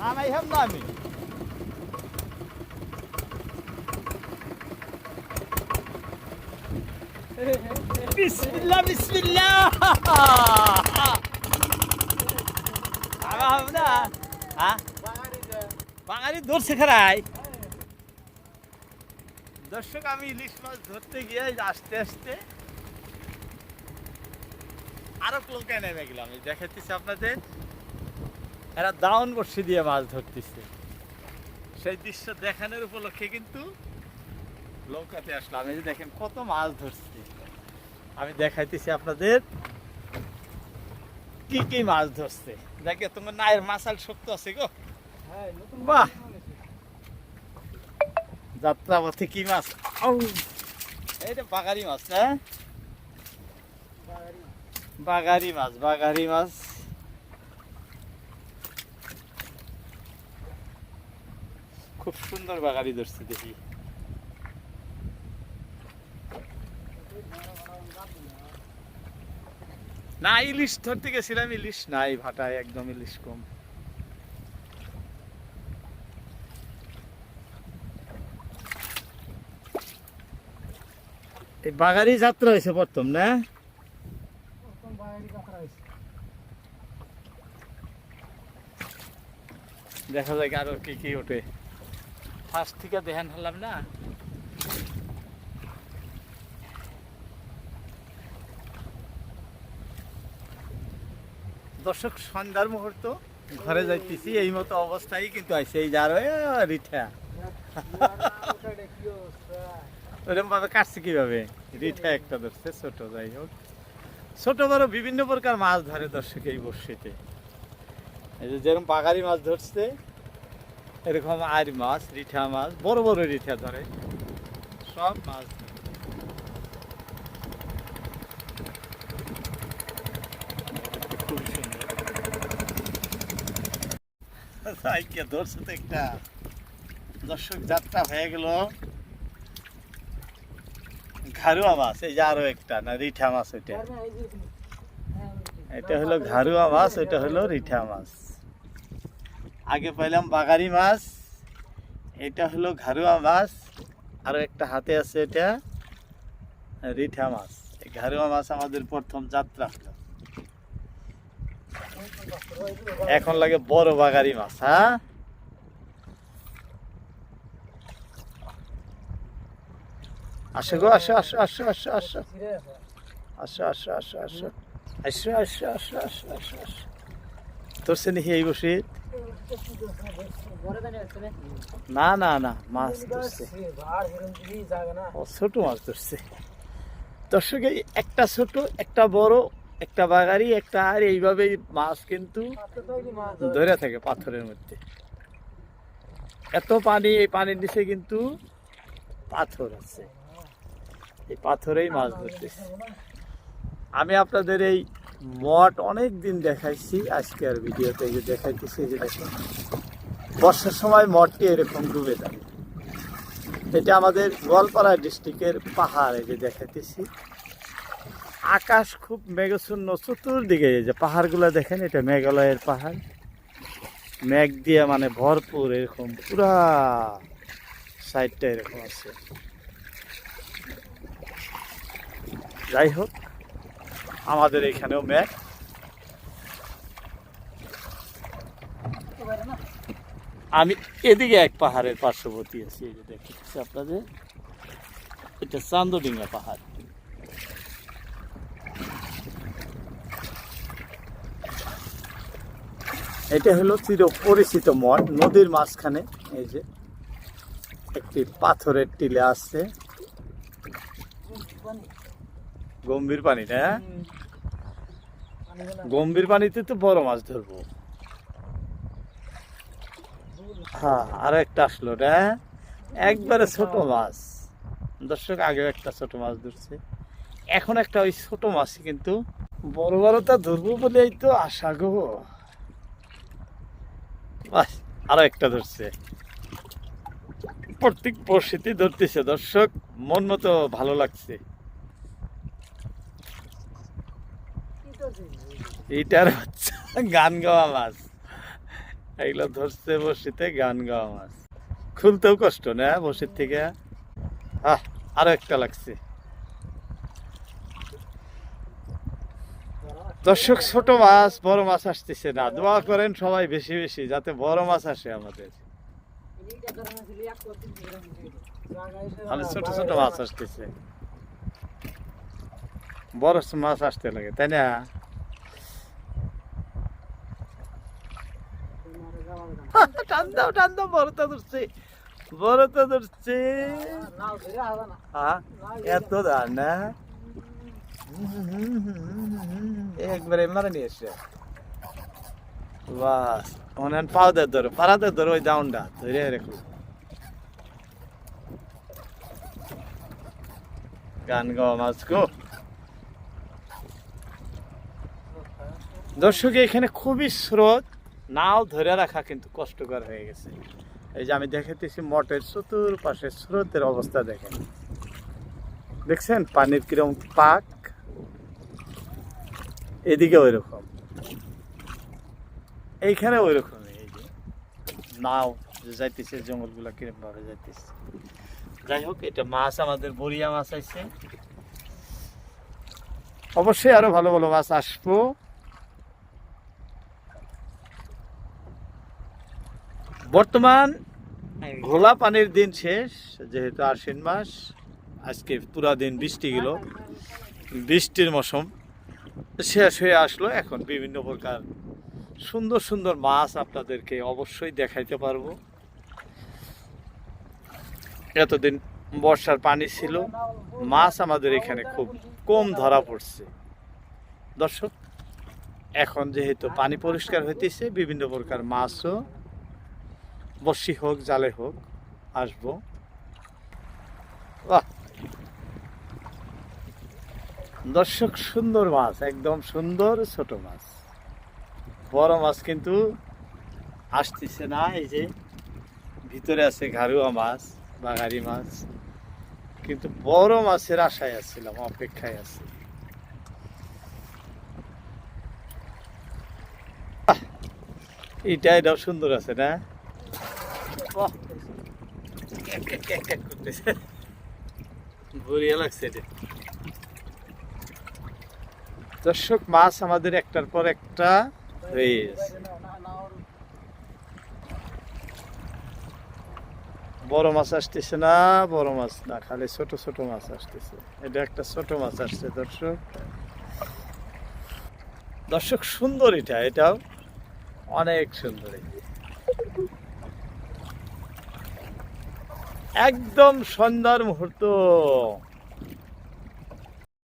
নামাই হাম না আমি বিসমিল্লাহ বিসমিল্লাহ আগা হবে না হ্যাঁ বাঙালি ধরছে খারাই দর্শক, আমি ইলিশ মাছ ধরতে গিয়ে আস্তে আস্তে আরও লোকে নেমে গেলাম। দেখাচ্ছি আপনাদের। এরা দাউন বর্ষি দিয়ে মাছ ধরতেছে। সেই দৃশ্য দেখানোর উপলক্ষে কিন্তু নৌকাতে আসলাম। এই যে দেখেন কত মাছ ধরছে। আমি দেখাইতেছি আপনাদের কি কি মাছ ধরছে। দেখে তোমার নায়ের মাছাল শক্ত আছে গো। বাহ! যাত্রা পথে কি মাছ? এইটা বাগারি মাছ না বাগারি মাছ বাগারি মাছ। খুব সুন্দর বাগারি ধরছে দেখি। না ইলিশ ধরতে গেছিলাম ইলিশ নাই ভাটায় একদম ইলিশ কম। এই বাগারি যাত্রা হয়েছে প্রথম না? দেখা যায় আরও কি কি ওঠে। ফার্স্ট থেকে দেখেন হলাম না। দর্শক, সন্ধ্যার মুহূর্ত, ঘরে যাইতেছি, এই মতো অবস্থায় কিন্তু আছে এই যার রিঠা। ওরকম ভাবে কাটছে কীভাবে? রিঠা একটা ধরছে, ছোট, যাই হোক। ছোট বড় বিভিন্ন প্রকার মাছ ধরে দর্শক, এই বর্ষিতে। এই যে যেরকম বাগারি মাছ ধরছে এরকম আর মাছ রিঠা মাছ বড় বড় রিঠা ধরে। সব মাছ ধরছে তো একটা। দর্শক যাত্রা হয়ে গেল। ঘারুয়া মাছ এই যে আরও একটা না রিঠা মাছ ওইটা। এটা হলো ঘারুয়া মাছ ওইটা হলো রিঠা মাছ। আগে পাইলাম বাগারি মাছ, এটা হলো ঘারুয়া মাছ, আরও একটা হাতে আছে এটা, রিঠা মাছ। ঘারুয়া মাছ আমাদের প্রথম যাত্রা হলো। এখন লাগে বড় বাগারি মাছ হ্যাঁ? আসো গো, আসো আসো আসো আসো আসো। আসো আসো আসো আসো। আসো আসো আসো আসো আসো আসো। ধরছে নাকি এই বসে। না না না, মাছ ধরছে। ও, ছোট মাছ ধরছে। দর্শক, এই একটা ছোট, একটা বড়, একটা বাগারি, একটা আর এইভাবে মাছ কিন্তু ধরে থাকে পাথরের মধ্যে। এত পানি, এই পানির নিচে কিন্তু পাথর আছে। এই পাথরেই মাছ ধরতেছে। আমি আপনাদের এই মঠ অনেক দিন দেখাইছি, আজকে আর ভিডিওতে যে দেখাইতেছি যে দেখুন বর্ষার সময় মঠটি এরকম ডুবে যায়। এটা আমাদের গোয়ালপাড়া ডিস্ট্রিক্টের পাহাড় যে দেখাইতেছি। আকাশ খুব মেঘশূন্য চতুর্দিকে যে পাহাড়গুলো দেখেন, এটা মেঘালয়ের পাহাড়। মেঘ দিয়ে মানে ভরপুর এরকম, পুরা সাইডটা এরকম আছে। যাই হোক আমাদের এখানেও মেঘ আমি এদিকে এক পাহাড়ের পার্শ্ববর্তী আছি, এই যে দেখতেছি আপনাদের। এটা চান্দডিঙ্গা পাহাড়। এটা হলো চির পরিচিত মঠ, নদীর মাঝখানে। এই যে একটি পাথরের টিলে আছে। গম্ভীর পানি না গম্ভীর পানিতে তো বড় মাছ ধরবো। হ্যাঁ আর একটা আসলো রে। একবারে ছোট মাছ। দর্শক আগেও একটা ছোট মাছ ধরছে। এখন একটা ওই ছোট মাছ কিন্তু বড় বড়টা ধরবো বলেই তো আশা গো। আরও একটা ধরছে। প্রত্যেক পরিস্থিতি ধরতেছে। দর্শক মন মতো ভালো লাগছে। এইটার হচ্ছে গান গাওয়া মাছ। এগুলো ধরছে বসিতে গান গাওয়া মাছ। খুলতেও কষ্ট, না? বসির থেকে? আরও একটা লাগছে। দর্শক, ছোট মাছ, বড় মাছ আসতেছে না। দোয়া করেন সবাই বেশি বেশি, যাতে বড় মাছ আসে আমাদের। ছোট ছোট মাছ আসতেছে। বড় মাছ আসতে লাগে, তাই না? টান দাও টান দাও বড় ধরছে বড় তো ধরছে এত দার না একবারে মারে নিয়ে এসে বাস অনেক পাউদের ধরো পাড়াদের ধরো ওই ডাউনটা ধরে রেখো গান গাওয়া মাছ গো দর্শক এখানে খুবই স্রোত নাও ধরে রাখা কিন্তু কষ্টকর হয়ে গেছে। এই যে আমি দেখাতেছি মঠের চতুর্পাশে স্রোতের অবস্থা দেখেন। দেখছেন? পানির কিরম পাক। এদিকে ওই রকম এইখানে ওই রকম এই যে নাও যে যাইতেছে, জঙ্গলগুলা কিরম ভাবে যাইতেছে। যাই হোক, এটা মাছ, আমাদের বরিয়া মাছ আছে অবশ্যই আরও ভালো ভালো মাছ আসব। বর্তমান ঘোলা পানির দিন শেষ যেহেতু আশ্বিন মাস আজকে পুরা দিন বৃষ্টি গেল। বৃষ্টির মৌসুম শেষ হয়ে আসলো। এখন বিভিন্ন প্রকার সুন্দর সুন্দর মাছ আপনাদেরকে অবশ্যই দেখাইতে পারব। এতদিন বর্ষার পানি ছিল মাছ আমাদের এখানে খুব কম ধরা পড়ছে। দর্শক এখন যেহেতু পানি পরিষ্কার হইতেছে বিভিন্ন প্রকার মাছও বসি হোক, জালে হোক, আসব। বাহ! দর্শক, সুন্দর মাছ, একদম সুন্দর ছোট মাছ। বড় মাছ কিন্তু আসতেছে না, এই যে ভিতরে আছে ঘারুয়া মাছ বাগারি মাছ। কিন্তু বড় মাছের আশায় আসছিলাম অপেক্ষায় আছি। এটাও সুন্দর আছে না? করতেছে। বড়িয়া লাগছে এটা দর্শক মাছ আমাদের একটার পর একটা হয়ে গেছে বড় মাছ আসতেছে না বড় মাছ না খালি ছোট ছোট মাছ আসতেছে এটা একটা ছোট মাছ আসছে দর্শক দর্শক সুন্দর এটা এটাও অনেক সুন্দর। একদম সন্ধ্যার মুহূর্ত।